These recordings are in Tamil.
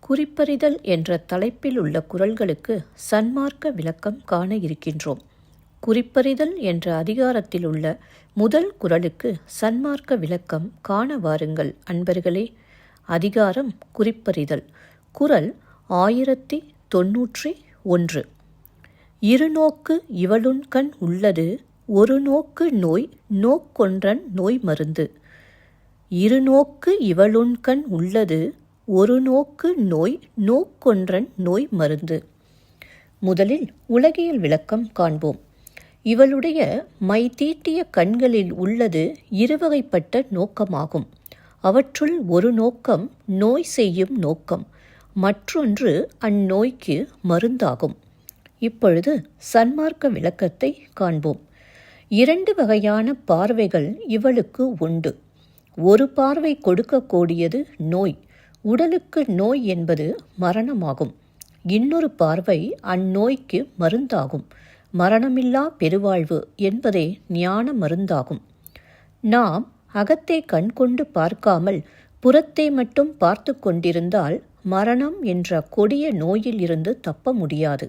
குறிப்பறிதல் என்ற தலைப்பில் உள்ள குரல்களுக்கு சன்மார்க்க விளக்கம் காண இருக்கின்றோம். குறிப்பறிதல் என்ற அதிகாரத்தில் உள்ள முதல் குரலுக்கு சன்மார்க்க விளக்கம் காண வாருங்கள் அன்பர்களே. அதிகாரம் குறிப்பறிதல். குரல் ஆயிரத்தி தொன்னூற்றி ஒன்று. இருநோக்கு இவளுண்கண் உள்ளது ஒரு நோக்கு நோய் நோக்கொன்றன் நோய் மருந்து. இருநோக்கு இவளுண்கண் உள்ளது ஒரு நோக்கு நோய் நோக்கொன்றன் நோய் மருந்து. முதலில் உலகியல் விளக்கம் காண்போம். இவளுடைய மை தீட்டிய கண்களில் உள்ளது இருவகைப்பட்ட நோக்கமாகும். அவற்றுள் ஒரு நோக்கம் நோய் செய்யும் நோக்கம் மற்றொன்று அந்நோய்க்கு மருந்தாகும். இப்பொழுது சன்மார்க்க விளக்கத்தை காண்போம். இரண்டு வகையான பார்வைகள் இவளுக்கு உண்டு. ஒரு பார்வை கொடுக்கக்கூடியது நோய் உடலுக்கு நோய் என்பது மரணமாகும். இன்னொரு பார்வை அந்நோய்க்கு மருந்தாகும். மரணமில்லா பெருவாழ்வு என்பதே ஞான மருந்தாகும். நாம் அகத்தை கண்கொண்டு பார்க்காமல் புறத்தை மட்டும் பார்த்து கொண்டிருந்தால் மரணம் என்ற கொடிய நோயில் இருந்து தப்ப முடியாது.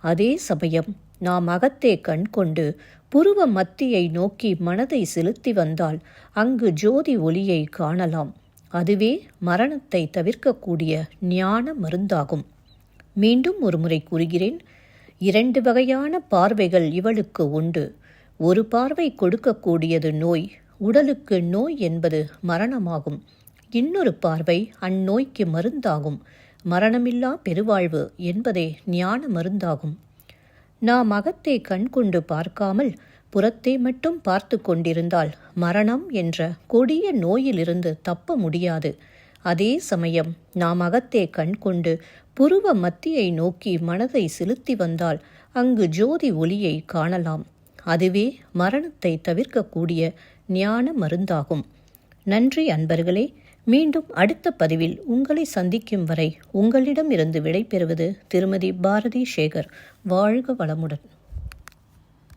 அதே சமயம் நாம் அகத்தே கண்கொண்டு புருவ மத்தியை நோக்கி மனதை செலுத்தி வந்தால் அங்கு ஜோதி ஒளியை காணலாம். அதுவே மரணத்தை தவிர்க்கக்கூடிய ஞான மருந்தாகும். மீண்டும் ஒருமுறை கூறுகிறேன் இரண்டு வகையான பார்வைகள் இவளுக்கு உண்டு. ஒரு பார்வை கொடுக்கக்கூடியது நோய் உடலுக்கு நோய் என்பது மரணமாகும். இன்னொரு பார்வை அந்நோய்க்கு மருந்தாகும். மரணமில்லா பெருவாழ்வு என்பதே ஞான மருந்தாகும். நாம் அகத்தை கண்கொண்டு பார்க்காமல் புறத்தை மட்டும் பார்த்து கொண்டிருந்தால் மரணம் என்ற கொடிய நோயிலிருந்து தப்ப முடியாது. அதே சமயம் நாம் அகத்தே கண்கொண்டு புருவ மத்தியை நோக்கி மனதை செலுத்தி வந்தால் அங்கு ஜோதி ஒளியை காணலாம். அதுவே மரணத்தை தவிர்க்கக்கூடிய ஞான மருந்தாகும். நன்றி அன்பர்களே மீண்டும் அடுத்த பதிவில் உங்களை சந்திக்கும் வரை உங்களிடமிருந்து விடைபெறுவது திருமதி பாரதி சேகர். வாழ்க வளமுடன்.